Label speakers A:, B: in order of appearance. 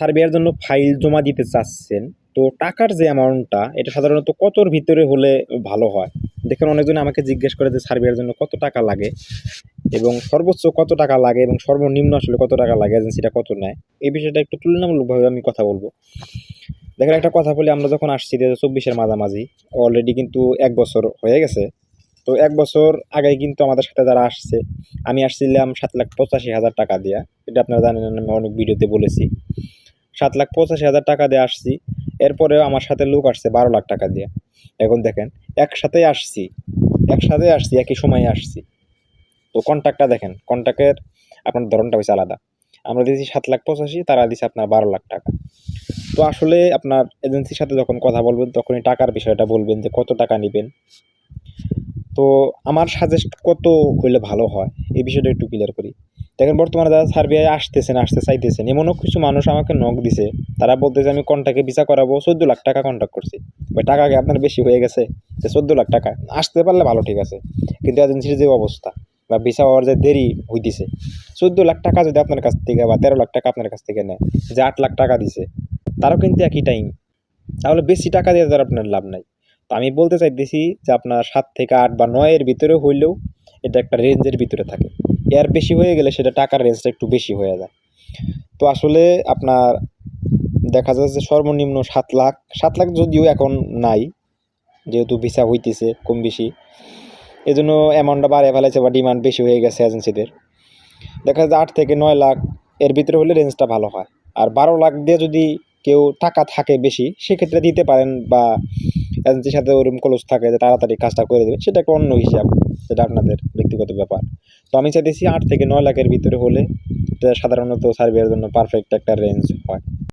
A: Surveyor জন্য file জমা দিতে চাচ্ছেন। তো টাকার যে অ্যামাউন্টটা এটা সাধারণত কতর ভিতরে হলে ভালো হয়? দেখেন অনেকজন আমাকে জিজ্ঞেস করে যে সার্ভেয়ার জন্য কত টাকা লাগে এবং সর্বোচ্চ কত টাকা লাগে এবং সর্বনিম্ন আসলে কত টাকা লাগে এজেন্সিটা কত নেয়? এই বিষয়টা একটু তুলনামূলকভাবে আমি কথা বলব। দেখেন একটা কথা বলি, আমরা যখন আসছি দু হাজার চব্বিশের মাঝামাঝি অলরেডি কিন্তু এক বছর হয়ে গেছে। তো এক বছর আগে কিন্তু আমাদের সাথে যারা আসছে, আমি আসছিলাম সাত লাখ পঁচাশি হাজার টাকা দিয়া। এটা আপনারা জানেন, আমি অনেক ভিডিওতে বলেছি। সাত লাখ পঁচাশি হাজার টাকা দিয়ে আসছি। এরপরেও আমার সাথে লোক আসছে বারো লাখ টাকা দিয়ে। এখন দেখেন, একসাথে আসছি একসাথে আসছি, একই সময়ে আসছি। তো কন্ট্যাক্টটা দেখেন কন্ট্যাক্টের আপনার ধরনটা হয়েছে আলাদা। আমরা দিয়েছি সাত লাখ পঁচাশি, তারা দিয়েছে আপনার বারো লাখ টাকা। তো আসলে আপনার এজেন্সির সাথে যখন কথা বলবেন, তখনই টাকার বিষয়টা বলবেন যে কত টাকা নেবেন। তো আমার সাজেস্ট কত হইলে ভালো হয়, এই বিষয়টা একটু ক্লিয়ার করি। দেখেন বর্তমানে যারা সার্ভে আসতেছেন, আসতে চাইতেছেন, এমনও কিছু মানুষ আমাকে নক দিছে। তারা বলতেছে, আমি কন্ট্যাক্টে ভিসা করাবো, চোদ্দ লাখ টাকা কন্ট্যাক্ট করছি। ভাই, টাকা আপনার বেশি হয়ে গেছে? যে চোদ্দ লাখ টাকা, আসতে পারলে ভালো, ঠিক আছে। কিন্তু এজেন্সির যে অবস্থা, বা ভিসা হওয়ার যে দেরি হইতেছে, চোদ্দ লাখ টাকা যদি আপনার কাছ থেকে, বা তেরো লাখ টাকা আপনার কাছ থেকে নেয়, যে আট লাখ টাকা দিছে, তারও কিন্তু একই টাইম তাহলে বেশি টাকা দিয়ে তার আপনার লাভ নাই। তো আমি বলতে চাইতেছি যে আপনার সাত থেকে আট বা নয়ের ভিতরে হইলেও এটা একটা রেঞ্জের ভিতরে থাকে। এর বেশি হয়ে গেলে সেটা টাকার রেঞ্জটা একটু বেশি হয়ে যায়। তো আসলে আপনার দেখা যাচ্ছে সর্বনিম্ন সাত লাখ সাত লাখ যদিও এখন নাই, যেহেতু ভিসা হইতেছে কম বেশি এই জন্য অ্যামাউন্টটা বাড়িয়ে ফেলেছে বা ডিমান্ড বেশি হয়ে গেছে এজেন্সিদের দেখা যাচ্ছে আট থেকে নয় লাখ, এর ভিতরে হলে রেঞ্জটা ভালো হয়। আর বারো লাখ দিয়ে যদি কেউ টাকা থাকে বেশি, সেক্ষেত্রে দিতে পারেন বা এজেন্সির সাথে ওরকম ক্লোজ থাকে যে তাড়াতাড়ি কাজটা করে দেবে, সেটা একটা অন্য হিসাব সেটা আপনাদের ব্যক্তিগত ব্যাপার। তো আমি চাইতেছি আট থেকে নয় লাখের ভিতরে হলে সাধারণত সার্ভের জন্য পারফেক্ট একটা রেঞ্জ হয়।